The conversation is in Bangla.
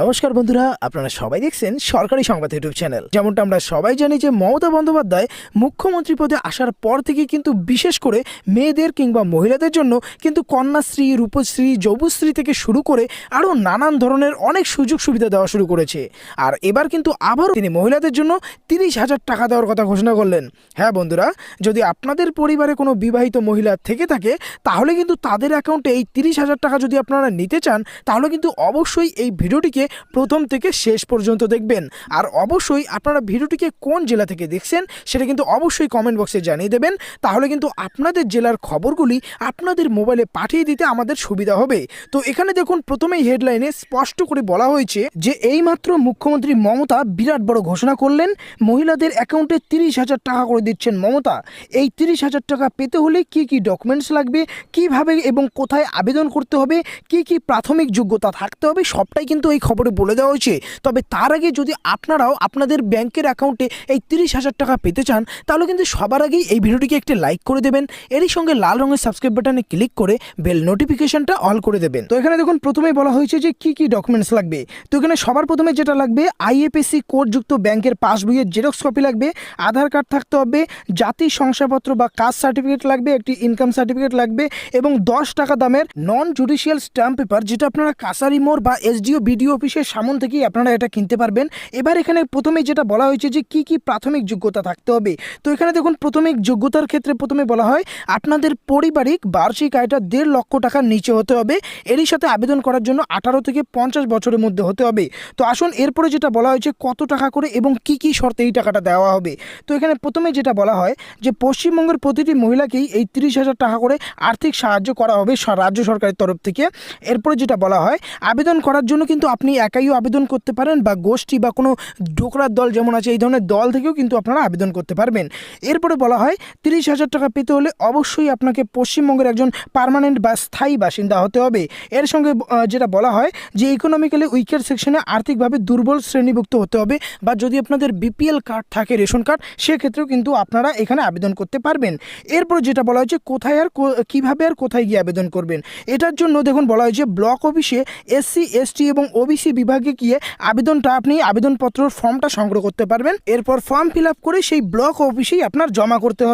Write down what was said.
নমস্কার বন্ধুরা, আপনারা সবাই দেখছেন সরকারি সংবাদ ইউটিউব চ্যানেল। যেমনটা আমরা সবাই জানি যে মমতা বন্দ্যোপাধ্যায় মুখ্যমন্ত্রী পদে আসার পর থেকে কিন্তু বিশেষ করে মেয়েদের কিংবা মহিলাদের জন্য কিন্তু কন্যাশ্রী, রূপশ্রী, যৌবশ্রী থেকে শুরু করে আরও নানান ধরনের অনেক সুযোগ সুবিধা দেওয়া শুরু করেছে। আর এবার কিন্তু আবারও তিনি মহিলাদের জন্য তিরিশ হাজার টাকা দেওয়ার কথা ঘোষণা করলেন। হ্যাঁ বন্ধুরা, যদি আপনাদের পরিবারে কোনো বিবাহিত মহিলা থেকে থাকে, তাহলে কিন্তু তাদের অ্যাকাউন্টে এই তিরিশ হাজার টাকা যদি আপনারা নিতে চান, তাহলে কিন্তু অবশ্যই এই ভিডিওটিকে প্রথম থেকে শেষ পর্যন্ত দেখবেন। আর অবশ্যই আপনারা ভিডিওটিকে কোন জেলা থেকে দেখছেন সেটা কিন্তু অবশ্যই কমেন্ট বক্সে জানিয়ে দেবেন। তাহলে কিন্তু আপনাদের জেলার খবরগুলি আপনাদের মোবাইলে পাঠিয়ে দিতে আমাদের সুবিধা হবে। তো এখানে দেখুন, প্রথমেই হেডলাইনে স্পষ্ট করে বলা হয়েছে যে এইমাত্র মুখ্যমন্ত্রী মমতা বিরাট বড় ঘোষণা করলেন, মহিলাদের অ্যাকাউন্টে তিরিশ হাজার টাকা করে দিচ্ছেন মমতা। এই তিরিশ হাজার টাকা পেতে হলে কি কি ডকুমেন্টস লাগবে, কীভাবে এবং কোথায় আবেদন করতে হবে, কি কি প্রাথমিক যোগ্যতা থাকতে হবে, সবটাই কিন্তু এই খবরে বলে দেওয়া হয়েছে। তবে তার আগে যদি আপনারাও আপনাদের ব্যাংকের অ্যাকাউন্টে এই তিরিশ হাজার টাকা পেতে চান, তাহলে কিন্তু সবার আগেই এই ভিডিওটিকে একটি লাইক করে দেবেন। এরই সঙ্গে লাল রঙের সাবস্ক্রাইব বাটনে ক্লিক করে বেল নোটিফিকেশনটা অল করে দেবেন। তো এখানে দেখুন, প্রথমেই বলা হয়েছে যে কি কি ডকুমেন্টস লাগবে। তো এখানে সবার প্রথমে যেটা লাগবে, আইএফএসসি কোডযুক্ত ব্যাংকের পাসবইয়ের জেরক্স কপি লাগবে, আধার কার্ড থাকতে হবে, জাতির শংসাপত্র বা কাস্ট সার্টিফিকেট লাগবে, একটি ইনকাম সার্টিফিকেট লাগবে, এবং দশ টাকা দামের নন জুডিশিয়াল স্ট্যাম্প পেপার যেটা আপনারা কাসারি মোড় বা এসডিও, বিডিও অফিসের সামন থেকেই আপনারা এটা কিনতে পারবেন। এবার এখানে প্রথমে যেটা বলা হয়েছে যে কি কি প্রাথমিক যোগ্যতা থাকতে হবে। তো এখানে দেখুন, প্রাথমিক যোগ্যতার ক্ষেত্রে প্রথমে বলা হয়, আপনাদের পারিবারিক বার্ষিক আয়টা দেড় লক্ষ টাকার নিচে হতে হবে। এরই সাথে আবেদন করার জন্য আঠারো থেকে পঞ্চাশ বছরের মধ্যে হতে হবে। তো আসুন, এরপরে যেটা বলা হয়েছে, কত টাকা করে এবং কি কি শর্তে এই টাকাটা দেওয়া হবে। তো এখানে প্রথমে যেটা বলা হয় যে, পশ্চিমবঙ্গের প্রতিটি মহিলাকেই এই তিরিশ হাজার টাকা করে আর্থিক সাহায্য করা হবে রাজ্য সরকারের তরফ থেকে। এরপরে যেটা বলা হয়, আবেদন করার জন্য কিন্তু আপনি একাইও আবেদন করতে পারেন বা গোষ্ঠী বা কোনো ডোকরার দল যেমন আছে, এই ধরনের দল থেকেও কিন্তু আপনারা আবেদন করতে পারবেন। এরপরে বলা হয়, তিরিশ হাজার টাকা পেতে হলে অবশ্যই আপনাকে পশ্চিমবঙ্গের একজন পার্মানেন্ট বা স্থায়ী বাসিন্দা হতে হবে। এর সঙ্গে যেটা বলা হয় যে ইকোনমিক্যালি উইকের সেকশনে আর্থিকভাবে দুর্বল শ্রেণীভুক্ত হতে হবে বা যদি আপনাদের বিপিএল কার্ড থাকে, রেশন কার্ড সেক্ষেত্রেও কিন্তু আপনারা এখানে আবেদন করতে পারবেন। এরপর যেটা বলা হয়েছে, কোথায় আর কীভাবে আর কোথায় গিয়ে আবেদন করবেন? এটার জন্য দেখুন বলা হয়েছে, ব্লক অফিসে এসসি এসটি এবং ওবিসি বিভাগে গিয়ে আবেদনটা আপনি আবেদনপত্র ফর্মটা সংগ্রহ করতে পারবেন। এরপর ফর্ম ফিল করে সেই ব্লক অফিসেই আপনার জমা করতে হবে।